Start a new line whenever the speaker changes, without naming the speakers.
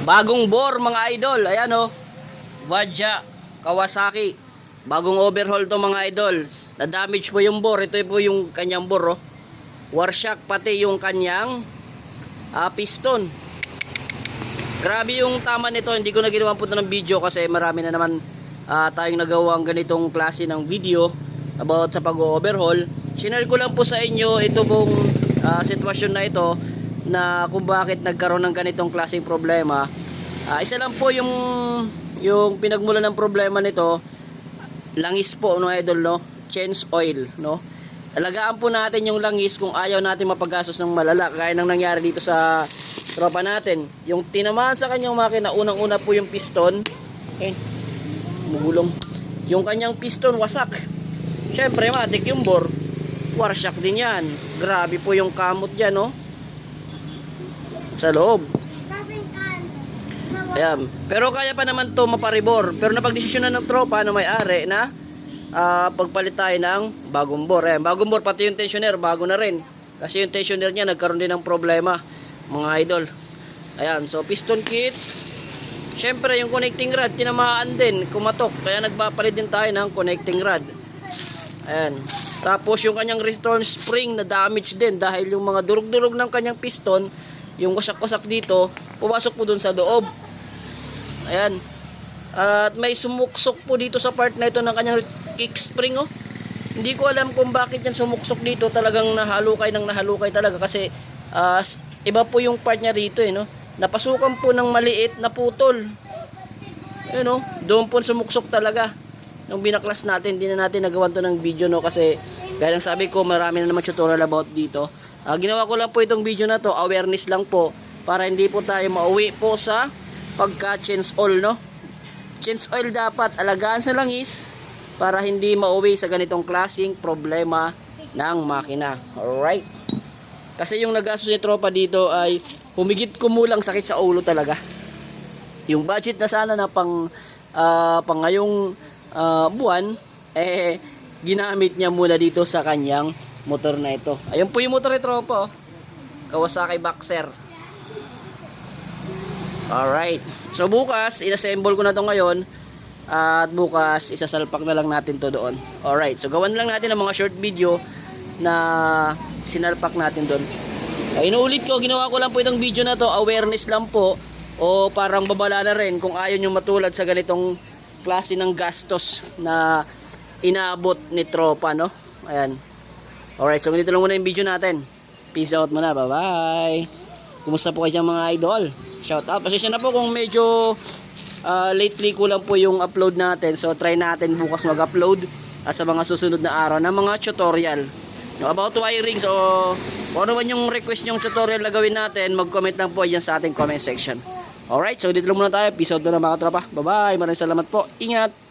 Bagong bore mga idol. Ayan oh. Wadja Kawasaki. Bagong overhaul to mga idol. Na-damage po yung bore. Ito po yung kanyang bore oh. Warshock pati yung kanyang ah, piston. Grabe yung tama nito. Hindi ko na ginawa po ng video kasi marami na naman ah, tayong nagawang ganitong klase ng video about sa pag-overhaul. Sinare ko lang po sa inyo ito pong ah, sitwasyon na ito na kung bakit nagkaroon ng ganitong klaseng problema. Ah, isa lang po yung yung pinagmulan ng problema nito. Langis po no idol no? Change oil no? Alagaan po natin yung langis kung ayaw natin mapagastos ng malala gaya ng nangyari dito sa tropa natin. Yung tinamaan sa kanyang makina unang una po yung piston. Eh mugulong yung kanyang piston wasak. Syempre matik yung bore. Warshock din yan. Grabe po yung kamot dyan no sa loob Ayan. Pero kaya pa naman to maparibor. Pero napagdesisyonan ng tropa na may-ari na ah, pagpalit tayo ng bagong bor. Ayan, bagong bor, pati yung tensioner, bago na rin. Kasi yung tensioner niya nagkaroon din ng problema, mga idol. Ayan, so piston kit. Siyempre, yung connecting rod, tinamaan din, kumatok. Kaya nagpapalit din tayo ng connecting rod. Ayan. Tapos yung kanyang restore spring na damage din dahil yung mga durug-durug ng kanyang piston, yung wasak-wasak dito, pumasok po dun sa loob. Ayan. At may sumuksok po dito sa part na ito ng kanyang kick spring oh. Hindi ko alam kung bakit yan sumuksok dito. Talagang nahalukay ng nahalukay talaga kasi s- iba po yung part niya rito eh no. Napasukan po ng maliit na putol. Ayun oh, doon po sumuksok talaga. Nung binaklas natin, hindi na natin nagawan to ng video no kasi gaya sabi ko, marami na naman tutorial about dito. Ah, ginawa ko lang po itong video na to, awareness lang po para hindi po tayo mauwi po sa pagka-change oil no. Change oil dapat alagaan sa langis para hindi mauwi sa ganitong klasing problema ng makina. Alright. Kasi yung nagastos ni tropa dito ay humigit kumulang sakit sa ulo talaga. Yung budget na sana na pang ah, pang ngayong ah, buwan eh ginamit niya muna dito sa kanyang motor na ito. Ayun po yung motor ni tropa. oh. Kawasaki Boxer. Alright. So bukas, inassemble ko na to ngayon. At bukas, isasalpak na lang natin to doon. Alright. So gawan lang natin ng mga short video na sinalpak natin doon. Ay, inuulit ko, ginawa ko lang po itong video na to. Awareness lang po. O parang babala na rin kung ayaw nyo matulad sa ganitong klase ng gastos na inaabot ni tropa, no? Ayan. Alright, so ganito lang muna yung video natin. Peace out muna. Bye-bye. Kumusta po kayo mga idol? Shout out. Pasensya na po kung medyo ah, lately kulang po yung upload natin. So try natin bukas mag-upload at sa mga susunod na araw ng mga tutorial. About wiring. So kung ano man yung request yung tutorial na gawin natin, mag-comment lang po yan sa ating comment section. Alright, so dito lang muna tayo. Peace out muna mga tropa. Bye-bye. Maraming salamat po. Ingat.